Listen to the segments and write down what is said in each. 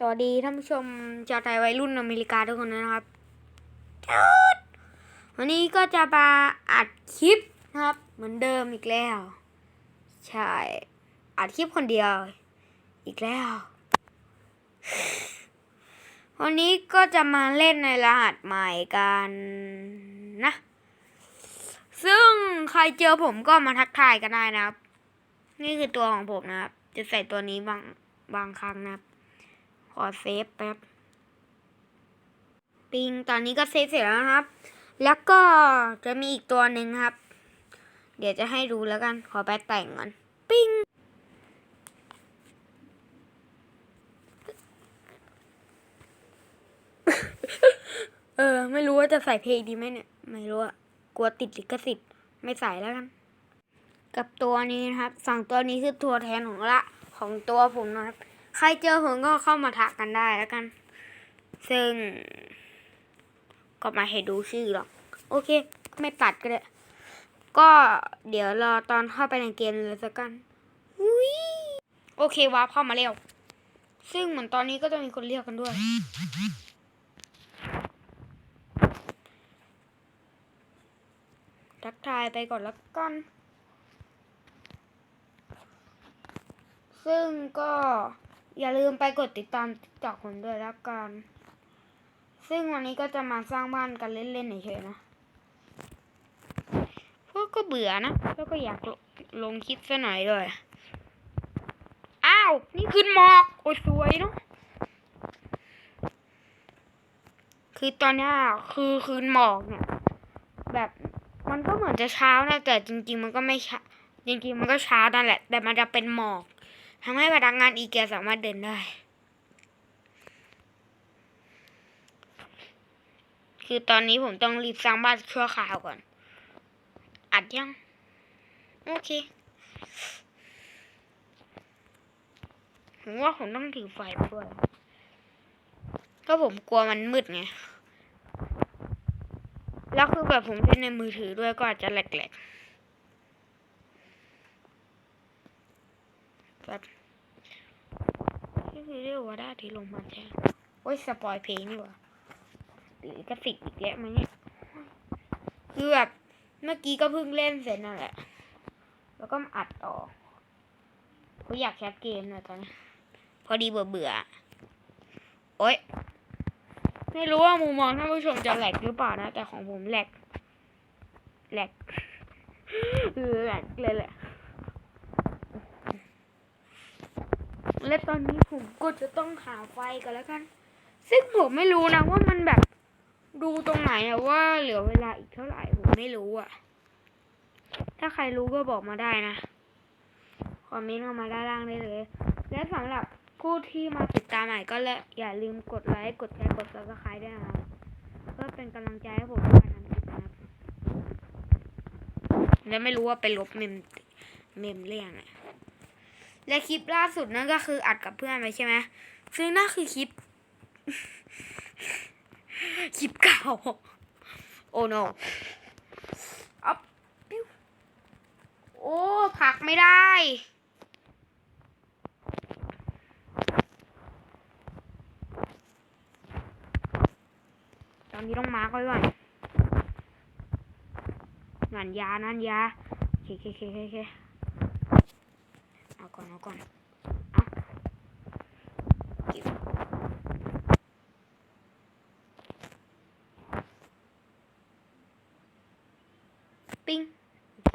สวัสดีท่านผู้ชมชาวไทยวัยรุ่นอเมริกาทุกคนนะครับวันนี้ก็จะมาอัดคลิปนะครับ เหมือนเดิมอีกแล้ว ใช่ อัดคลิปคนเดียว อีกแล้ว วันนี้ก็จะมาเล่นในรหัสใหม่กันนะ ซึ่งใครเจอผมก็มาทักทายกันได้นะครับ นี่คือตัวของผมนะครับ จะใส่ตัวนี้บางบางครั้งนะครับ ขอเซฟแป๊บ ปิงตอนนี้ก็เซฟเสร็จแล้วนะครับ แล้วก็จะมีอีกตัวหนึ่งครับ เดี๋ยวจะให้ดูแล้วกัน ขอไปแต่งก่อน ปิงเออ ไม่รู้ว่าจะใส่เพลงดีไหมเนี่ย ไม่รู้อะกลัวติดลิขสิทธิ์ไม่ใส่แล้วกัน กับตัวนี้นะครับสองตัวนี้คือตัวแทนของละของตัวผมนะครับ ใครเจอผมก็เข้ามาทักกันได้แล้วกัน ซึ่ง ก็มาให้ดูชื่อหรอก โอเค ไม่ตัดก็ได้ ก็เดี๋ยวรอตอนเข้าไปในเกมเลยสักกันโอเควาร์ปเข้ามาแล้วซึ่งเหมือนตอนนี้ก็จะมีคนเรียกกันด้วย ทักทายไปก่อนแล้วกัน ซึ่งก็ อย่าลืมไปกดติดตามจอกผมด้วยแล้วกัน ซึ่งวันนี้ก็จะมาสร้างบ้านกันเล่นๆเฉยๆนะพราะก็เบื่อนะ แล้วก็อยากลลงคลิปซะหน่อยเลยอ้าว นี่ขึ้นหมอก โอ้ยสวยเนาะ คือตอนนี้คือคืนหมอกเนี่ย แบบมันก็เหมือนจะเช้านะ แต่จริง ๆ มันก็ไม่เช้า จริงๆ มันก็เช้านั่นแหละ แต่มันจะเป็นหมอก ทำให้พนักงานอีเกียสามารถเดินได้ คือตอนนี้ผมต้องรีบสร้างบ้านชั่วคราวก่อน อัดยัง โอเค ผมว่าผมต้องถือไฟด้วยก็ผมกลัวมันมืดไง แล้วคือแบบผมเล่นในมือถือด้วยก็อาจจะแหลกๆแบบ คือเรียกว่าได้ที่ลงมาใช่ไหมโอ้ยสปอยเพลงนี่หว่าหรือกระสิกอีกแล้วมั้งเนี่ยคือแบบเมื่อกี้ก็เพิ่งเล่นเสร็จนั่นแหละ แล้วก็มาอัดต่อเพราะอยากแคสเกมนะตอนนี้ พอดีเบื่อเบื่อๆโอ๊ย ไม่รู้ว่ามุมมองท่านผู้ชมจะแหลกหรือเปล่านะ แต่ของผมแหลกแหลกแหลกเลยแหละ และตอนนี้ผมก็จะต้องหาไฟกันแล้วกัน ซึ่งผมไม่รู้นะว่ามันแบบดูตรงไหนอะว่าเหลือเวลาอีกเท่าไหร่ผมไม่รู้อะถ้าใครรู้ก็บอกมาได้นะคอมเมนต์เข้ามาด้านล่างได้เลย และสำหรับผู้ที่มาติดตามใหม่ก็และอย่าลืมกดไลค์กดแชร์กด subscribe ด้วยนะครับเพื่อเป็นกำลังใจให้ผมในการทำคลิปนะครับและไม่รู้ว่าไปลบเมมเมมเรื่องอะ และคลิปล่าสุดนั่นก็คืออัดกับเพื่อนไปใช่ไหมซึ่งนั่นคือคลิป คลิปเก่า โอ้ no อ๊อบปิ้วโอ้ผักไม่ได้ตอนนี้ต้องมาร์กไว้ก่อนงานยานั่นยาเคเคเคเค เอาก่อนเอาก่อนปิ้งโอเค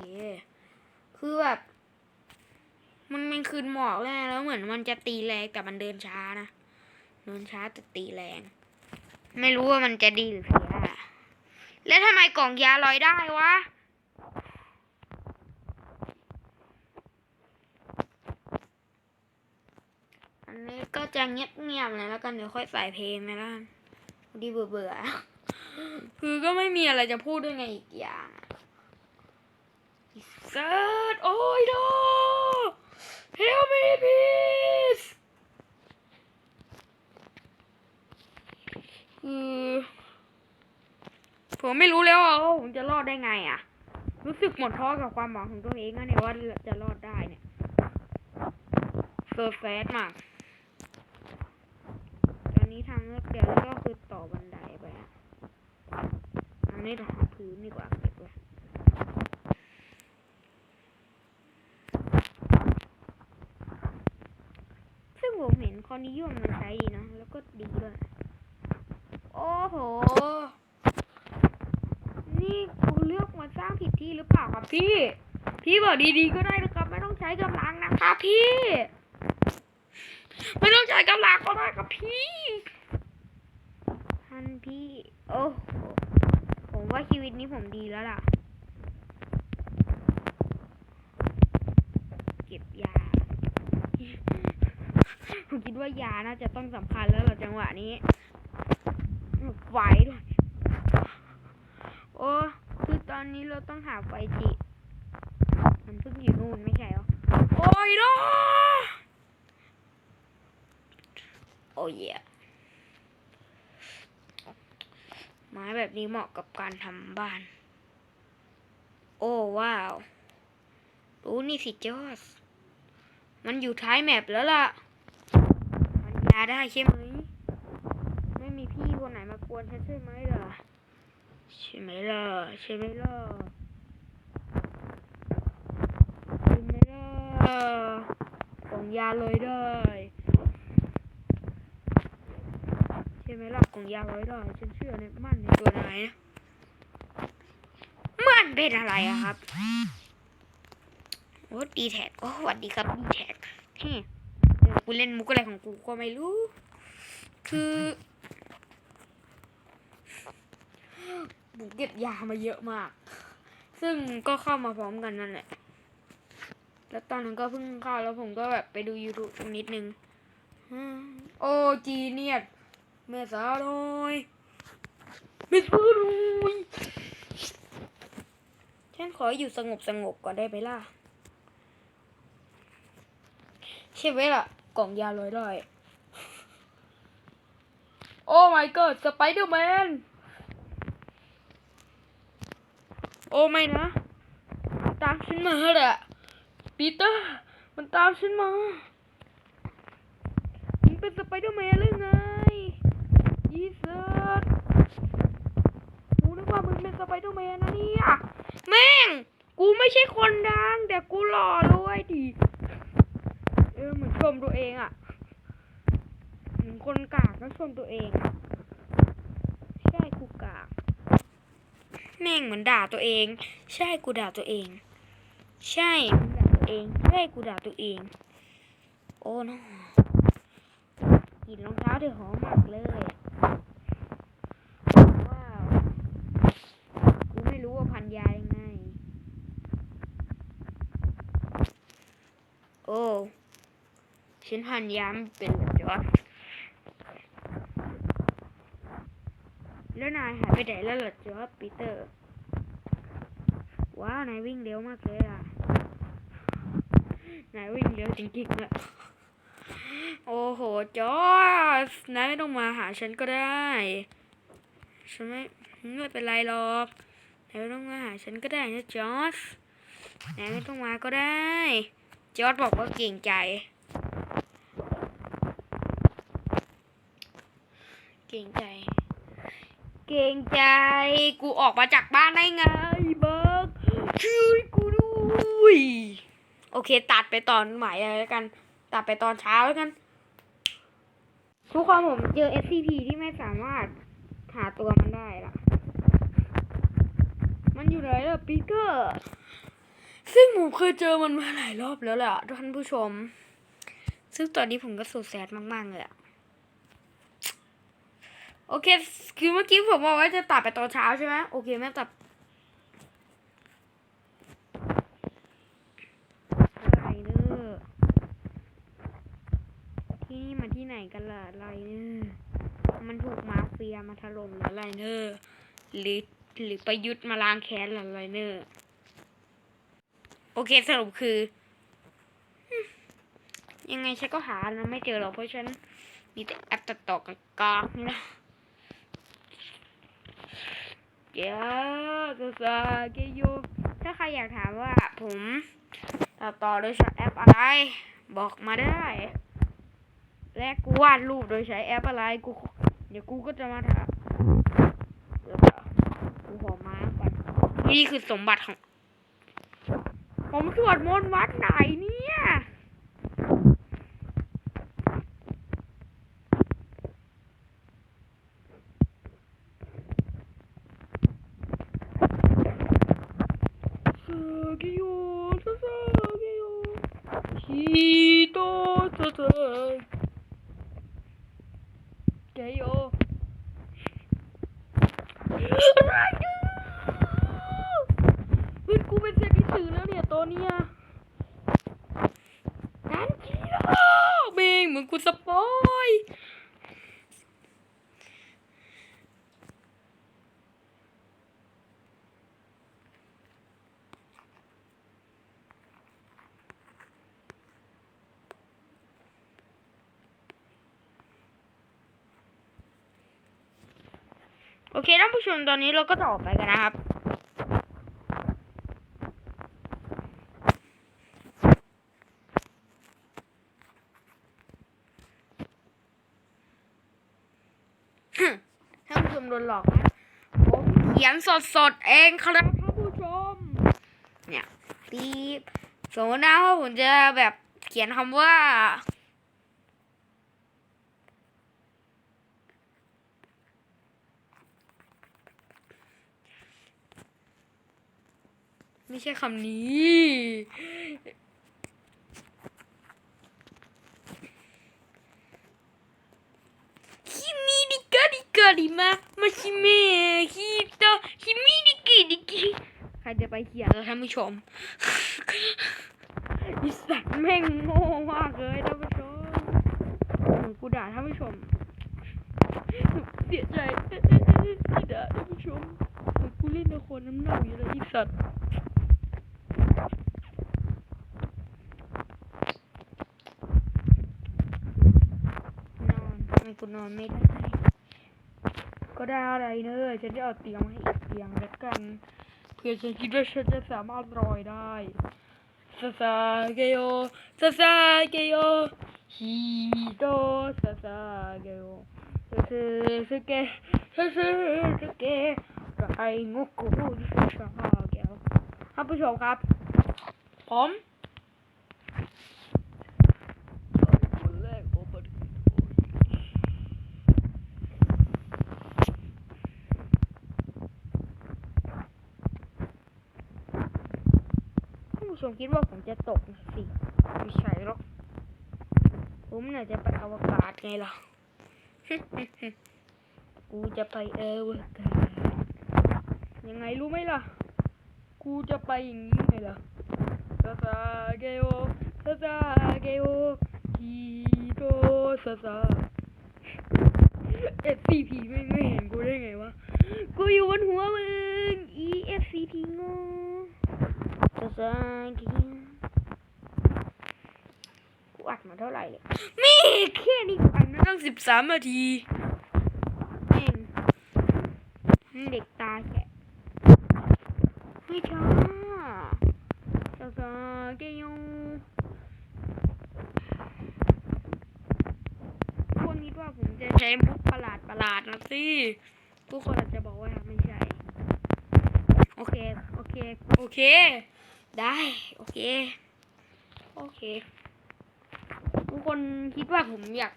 คือแบบ มันมันคืนหมอกแล้วแล้วเหมือนมันจะตีแรงแต่มันเดินช้านะ เดินช้าแต่ตีแรง ไม่รู้ว่ามันจะดีหรือเสียแล้วทำไมกล่องยาลอยได้วะ นนี้ก็จะเงียบๆเลยแล้วกันเดี๋ยวค่อยใส่เพลงนะล่ะดีเบื่อๆคือก็ไม่มีอะไรจะพูดด้วยไงอีกอย่างเซิร์ชโอ้ยโด Help me please คือผมไม่รู้แล้วว่าผมจะรอดได้ไงอะ รู้สึกหมดท้อกับความหวังของตัวเองนะเนี่ยว่าจะรอดได้เนี่ยเซอร์แฟสมาก เดี๋ยวแล้วก็คือต่อบันไดไปอันนี้เราหาพื้นดีกว่าเก็บไว้ซึ่งผมเห็นคอนิยมมันใช้ดีนะ แล้วก็ดีด้วย โอ้โห นี่กูเลือกมาสร้างผิดที่หรือเปล่าครับพี่ พี่บอกดีๆก็ได้นะครับ ไม่ต้องใช้กำลังนะครับพี่ ไม่ต้องใช้กำลังก็ได้ครับพี่ โอ้ผมว่าชีวิตนี้ผมดีแล้วล่ะ เก็บยา ผมคิดว่ายาน่าจะต้องสำคัญแล้วเหรอจังหวะนี้ไฟด้วยโอ้คือตอนนี้เราต้องหาไฟจิมันเพิ่งอยู่นู่นไม่ใช่เหรอ โอ้ยเนาโอ้ยไม้แบบนี้เหมาะกับการทำบ้าน โอ้ว้าวรู้นี่สิจอส มันอยู่ท้ายแมปแล้วล่ะ มันยาได้ใช่ไหม ไม่มีพี่คนไหนมากวนฉันใช่ไหมล่ะ ใช่ไหมล่ะ ใช่ไหมล่ะใช่ไหมล่ะกล่องยาเลยได้ ใช่ไหมล่ะกล่องยาเลยได้ฉันเชื่อในมั่นในตัวนายนะมันเป็นอะไรอะครับโอ้ดีแท็กโอ้สวัสดีครับดีแท็กเฮ้กูเล่นมุกอะไรของกูก็ไม่รู้ คือผมเก็บยามาเยอะมาก ซึ่งก็เข้ามาพร้อมกันนั่นแหละ แล้วตอนนั้นก็เพิ่งเข้าแล้วผมก็แบบไปดู YouTube นิดนึง โอ้จีเนียด เมษาหน่อยเมษาหน่อยฉันขออยู่สงบสงบก่อนได้ไหมล่ะใช่ไหมล่ะ กล่องยาลอยได้โอ้ my god สไปเดอร์แมน โอ้ไม่นะ ตามฉันมาแหละปีเตอร์ มันตามฉันมามึงเป็นสไปเดอร์แมนหรืองยีเซิร์กูนึก ว่ามึงเป็นสไปเดอร์แมนนะเนี่ยแม่ง กูไม่ใช่คนดัง แต่กูหล่อด้วยดิเออเหมือนชมตัวเองอะเหมือนคนกากก็ชมตัวเองใช่กูกากแม่งเหมือนด่าตัวเอง ใช่กูด่าตัวเอง ใช่มึงด่าตัวเองใช่กูด่าตัวเอง โอ้น้กลินรองเท้าเธอหอมมากเลย ว้าว กูไม่ รู้ว่าพันยายังไง โอ้ฉันพันยามเป็นเหรอจ๊ะแล้วนายหายไปไหนแล้วหรอจ๊ะปีเตอร์ ว้าว นายวิ่งเร็วมากเลยอะ นายวิ่งเร็วจริงๆอะโอ้โห จอสนายไม่ต้องมาหาฉันก็ได้ ฉันไม่ไม่เป็นไรหรอก นายไม่ต้องมาหาฉันก็ได้นะจอสนายไม่ต้องมาก็ได้ จอร์ดบอกว่าเก่งใจ เก่งใจ เก่งใจ กูออกมาจากบ้านได้ไงเบิร์กช่วยกูด้วยโอเค ตัดไปตอนใหม่แล้วกัน ตัดไปตอนเช้าแล้วกันทุกคนผมเจอ SCP ที่ไม่สามารถหาตัวมันได้ละ มันอยู่ไหนล่ะปีเตอร์ ซึ่งผมเคยเจอมันมาหลายรอบแล้วแหละท่านผู้ชม ซึ่งตอนนี้ผมก็สุดแสดมาก ๆ เลยอะโอเค คือเมื่อกี้ผมบอกว่าจะตัดไปตอนเช้าใช่ไหมโอเคแม่ตัดอะไรเนอะที่นี่มันที่ไหนกันล่ะอะไรเนอะมันถูกมาเฟียมาถล่มหรืออะไรเนอะหรือ หรือประยุทธ์มาล้างแค้นหรือะไรเนอะโอเคสรุปคือ ยังไงฉันก็หานะไม่เจอหรอกเพราะฉันมีแต่แอปตัดต่อกับกากนะเกียร์ตัวสาเกยยูถ้าใครอยากถามว่าผมตัดต่อโดยใช้แอปอะไร บอกมาได้ และกูวาดรูปโดยใช้แอปอะไรกูเดี๋ยวกูก็จะมาถาม กูขอมาก่อน นี่คือสมบัติของ ผมสวดมนต์วัดไหนเนี่ยสเกโยสสเกโยฮิโตสสเกโยอะไรเนี่ยเฮ้ยกูเป็นเซนิสือแล้วเนี่ยตัวเนี้ยนั่นจีโร่เมงเหมือนกูสปอย โอเค ท่านผู้ชมตอนนี้เราก็ต่อไปกันนะครับ ท่านผู้ชมโดนหลอกนะผมเขียนสดๆเองครับท่านผู้ชม เนี่ยปีสมมตินะว่าผมจะแบบเขียนคำว่า ไม่ใช่คำนี้ คิมิดิกาดิกาดิมามาชิเมะฮิโตคิมิดิกิดิกิใครจะไปเขียนแล้วท่านผู้ชมอีสัตว์แม่งโง่มากเลยท่านผู้ชมหมือนกูด่าท่านผู้ชมเสียใจที่ด่าท่านผู้ชมหมือนกูเล่นละครน้ำเน่าอยู่เลยอีสัตว์ นอนทำไมกูน อนไม่ได้ ก็ได้อะไรเนอะฉันจะเอาเตียงมาให้อีกเตียงแล้วกันเพื่อฉันคิดว่าฉันจะสามารถลอยได้ซาซาเกโยซาซาเกโยฮิโตซาซาเกโยซาซาสเกซาซาสเกไรงกกูซาซาเกโยท่านผู้ชมครับผมคนแรกโอเปอร์ท่าน ผู้ชมคิดว่าผมจะตกนะสิไม่ใช่หรอกผมน่ะจะไปอวกาศไงล่ะ กูจะไปเอวกาศยังไงรู้ไหมล่ะ กูจะไปอย่างนี้ไงล่ะซาซาเกโอซาซาเกโอฮิโตซาซา SCP ไม่ไม่เห็นกูได้ไงวะ กูอยู่บนหัวมึง ESCP โง่ ซาซาเกโอกูอัดมาเท่าไหร่เลยมีแค่นี้กูอัดมาตั้งสิบสามนาทีแม่งเด็กตาแกะไม่ช้าซาซาเกโยพวกนี้ว่าผมจะใช้มุกประหลาดประหลาดนะสิทุกคนอาจจะบอกว่าไม่ใช่ โอเค โอเค โอเค ได้ โอเค โอเค ทุกคนคิดว่าผมอยาก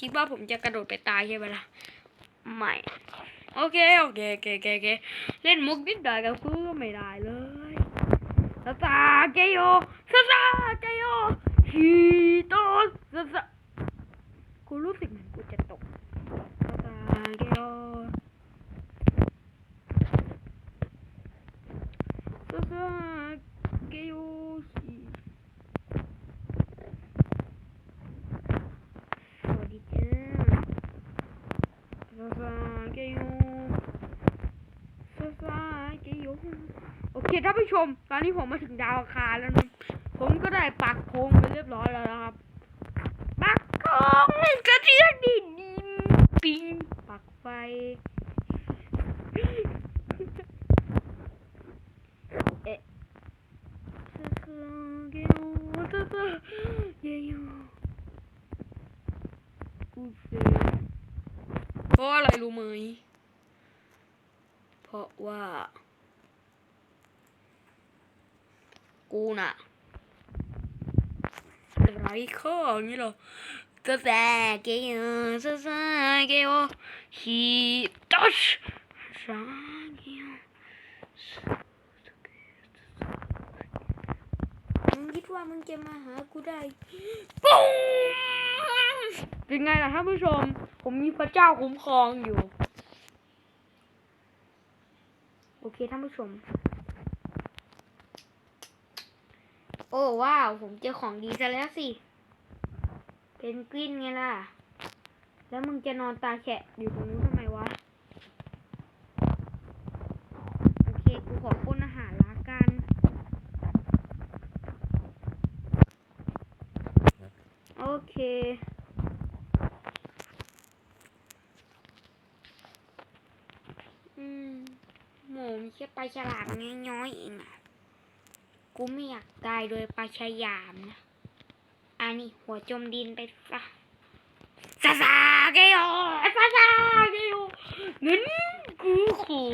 คิดว่าผมจะกระโดดไปตายใช่ไหมล่ะ ไม่ โอเค โอเคโอเคโอเคอเคเล่นมุกนิดหน่อยกับกูก็ไม่ได้เลยซาซาเกโยซาซาเกโยฮิโตซาซากูรู้สึกเหมือนกูจะตกซาซาเกโยซาซา เกโยฮิสวัสดีจ้าซาซาเกโยซาซาเกโยโอเคท่านผู้ชม ตอนนี้ผมมาถึงดาวคารแล้วนะผมก็ได้ปักธงไปเรียบร้อยแล้วนะครับ ปักธงกระเทียมดินปิงปักไฟ เอ๊ะซาซาเกโยซาซาเกโยอุเซโอ ราะอะไรรู้ไหม เพราะว่า กูน่ะ ไรข้ออย่างนี้เหรอจะแสเกยจะแสเกยฮีตัชสาเกยมึงคิดว่ามึงจะมาหากูได้ปุ้งเป็นไงล่ะท่านผู้ชม ผมมีพระเจ้าคุ้มครองอยู่ โอเคท่านผู้ชม โอ้ว้าว ผมเจอของดีซะแล้วสิ เป็นกวินไงล่ะ แล้วมึงจะนอนตาแฉะอยู่ตรงนู้นทำไมวะ โอเค กูขอป้นอาหารละกัน โอเคอืมหมูมีแค่ปฉลามน้อยๆเองอะ กูไม่อยากตายโดยปลาชยามนะ อันนี้หัวจมดินไปซะซาซาเกโยซาซาเกโยนั่นกูขอ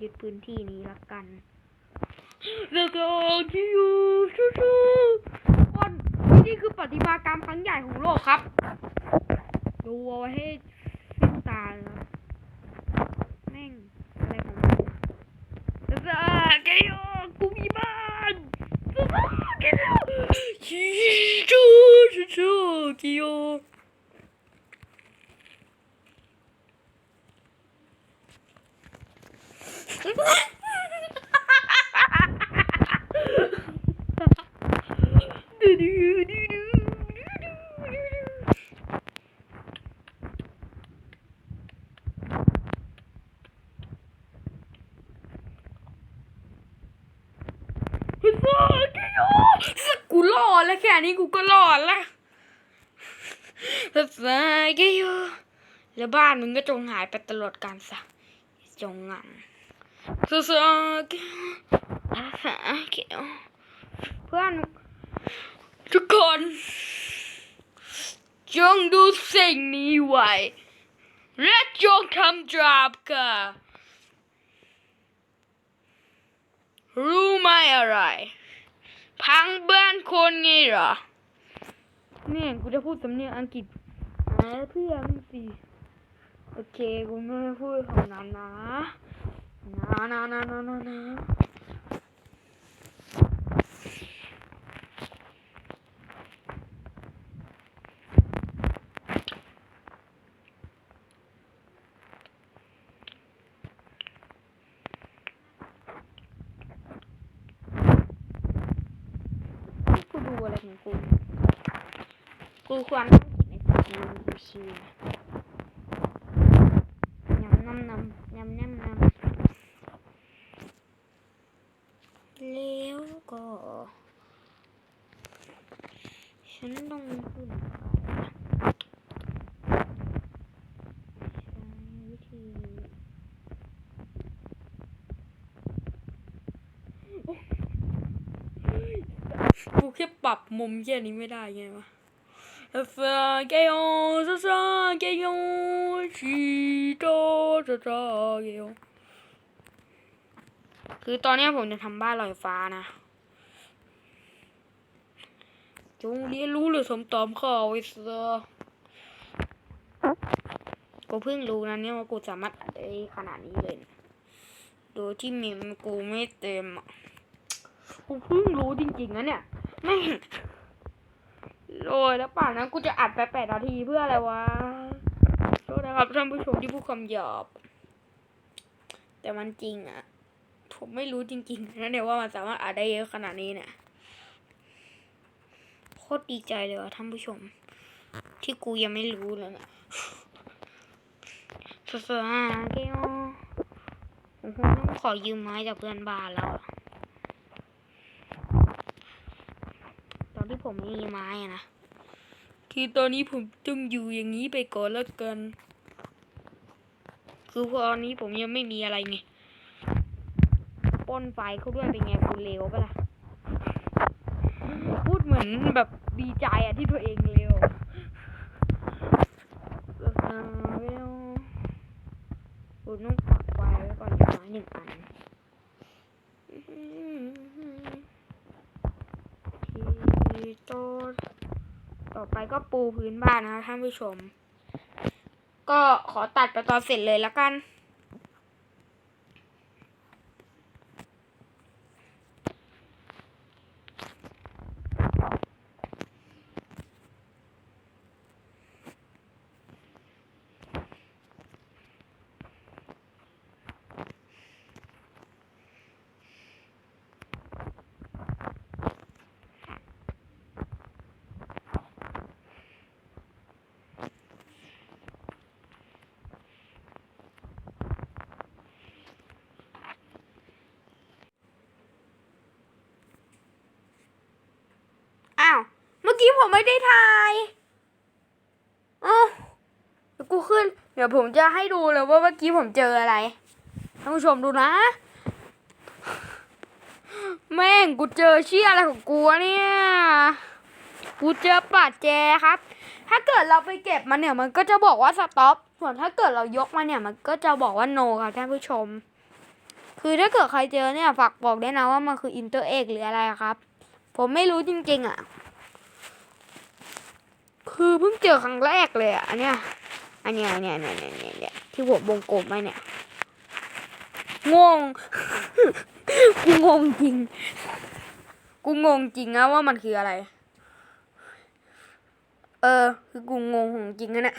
ยึดพื้นที่นี้ละกันแล้วก็ที่อยู่ชูๆคนนี่คือปฏิมากรรมครั้งใหญ่ของโลกครับ ดูเอาไว้ให้สิ้นตาเลยนะแม่ งอะไรของมันซาเกโยกูมีบ้านซาเกโยชิจูชูชูเกโยดูดูดูดูดูดู กูรอดกูรอดแล้วแค่ นี้กูก็รอดละสบายกันอยู่แล้วบ้านมึงก็จงหายไปตลอดกาลซะจงงังสบายกันสบายกันเพื่อนทุกคน จงดูสิ่งนี้ไว้ และจงทำจาบกันรู้ไหมอะไร พังบ้านคนไงเหรอ เนี่ยกูจะพูดสำเนียงอังกฤษหาเพื่อนสิโอเคกูไม่พูดของนั้นนะนะนะนะนะนะนะกูดูอะไรของ กูกูควรต้องกินไอศกรีมดูชิวๆยำน้ำน้ำยำน้ำน้ำแล้วก็ฉันต้องขึ้นใช้วิธี กูแค่ป รับมุมแค่นี้ไม่ได้ไงวะฟาเกโยซาซาเกโยชิโตซาซาเกโยคือตอนนี้ผมจะทำบ้านลอยฟ้านะจงเรียนรู้หรือสมตอมข้าไว้เซอกูเพิ่งรู้นะเนี่ยว่ากูสามารถอัดได้ขนาดนี้เลยนะโดยที่เมมกูไม่เต็มอะกูเพิ่งรู้จริงๆนะเนี่ย แม่โรยแล้วป่านนั้นกูจะอัดไปแปดนาทีเพื่ออะไรวะโทษนะครับท่านผู้ชมที่พูดคำหยาบแต่มันจริงอะผมไม่รู้จริงๆนะเนี่ยว่ามันสามารถอัดได้เยอะขนาดนี้เนี่ยโคตรดีใจเลยว่ะท่านผู้ชม ที่กูยังไม่รู้เลยนะสวัสดีครับผมคงต้องขอยืมไม้จากเพื่อนบ้านแล้วอะ ตอน ที่ผมไม่มีไม้อะนะคือตอนนี้ผมต้องอยู่อย่างนี้ไปก่อนแล้วกันคือตอนนี้ผมยังไม่มีอะไรไงปล้นไฟเขาด้วยเป็นไงกูเลวปะล่ะพูดเหมือนอนแบบดีใจอะที่ตัวเองเร็วเออเร็วคุณต้องปักไว้ไว้ก่อนอย่างน้อยหนึ่งอันที โตต่อไปก็ปูพื้นบ้านนะคะท่านผู้ชม ก็ขอตัดไปตอนเสร็จเลยละกัน อ้าว เมื่อกี้ผมไม่ได้ถ่ายอ้าวเดี๋ยวกูขึ้น เดี๋ยวผมจะให้ดูเลยว่าเมื่อกี้ผมเจออะไร ท่านผู้ชมดูนะ แม่งกูเจอเชี่ยอะไรของกูเนี่ย กูเจอปัดแจครับ ถ้าเกิดเราไปเก็บมันเนี่ยมันก็จะบอกว่าสต็อป ส่วนถ้าเกิดเรายกมาเนี่ยมันก็จะบอกว่าโนครับท่านผู้ชม คือถ้าเกิดใครเจอเนี่ยฝากบอกได้นะว่ามันคืออินเตอร์เอกหรืออะไรครับ ผมไม่รู้จริงๆอะ คือเพิ่งเจอครั้งแรกเลยอะอันเนี้ยอันเนี้ยอันเนี้ยเนี่ยเนี่ยเนี่ยเนี่ยที่ผมวงกลมไว้เนี่ยงงกูงงจริง กูงงจริงนะว่ามันคืออะไร เออ คือกูงงของจริงนะเนี่ย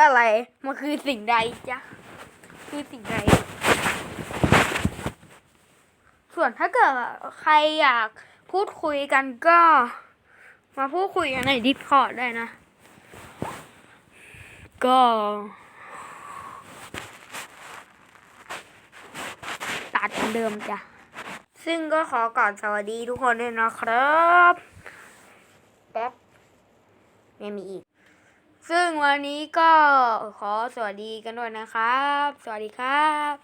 อะไร มันคือสิ่งใดจ๊ะ คือสิ่งใด ส่วนถ้าเกิดใครอยากพูดคุยกันก็ มาพูดคุยกันในดิสคอร์ดได้นะ ก็ ตัดเหมือนเดิมจ้ะ ซึ่งก็ขอก่อนสวัสดีทุกคนด้วยนะครับแป๊บไม่มีอีก ซึ่งวันนี้ก็ขอสวัสดีกันด้วยนะครับ สวัสดีครับ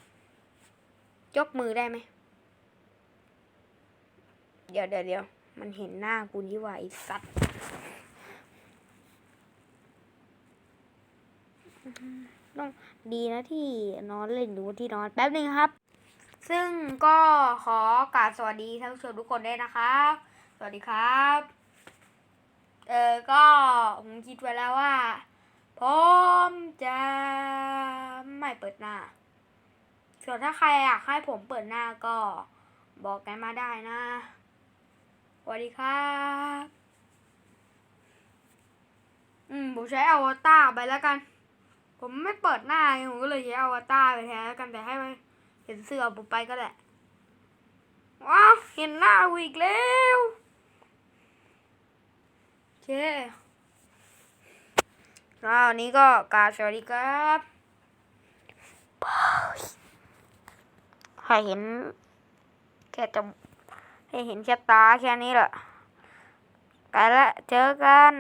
ยกมือได้ไหม เดี๋ยวเดี๋ยวเดี๋ยว มันเห็นหน้ากูนี่ว่าไอ้สัตว์ต้องดีนะที่นอนเล่นดูที่นอนแป๊บนึงครับ ซึ่งก็ขอกราบสวัสดีท่านผู้ชมทุกคนด้วยนะครับ สวัสดีครับ เออก็ผมคิดไว้แล้วว่าผมจะไม่เปิดหน้า ส่วนถ้าใครอยากให้ผมเปิดหน้าก็บอกกันมาได้นะ วัสดีครับ อืม ผมใช้อวตารไปแล้วกัน ผมไม่เปิดหน้าผมก็เลยใช้อวตารไปแทนแล้วกันแต่ให้มันเห็นเสื้อผมไปก็แหละ ว้าว เห็นหน้าอีกแล้วเคแล้ววันนี้ก็กาสวัสดีครับให้เห็นแค่จะ ให้เห็นแค่ตาแค่นี้แหละไปละเจอกัน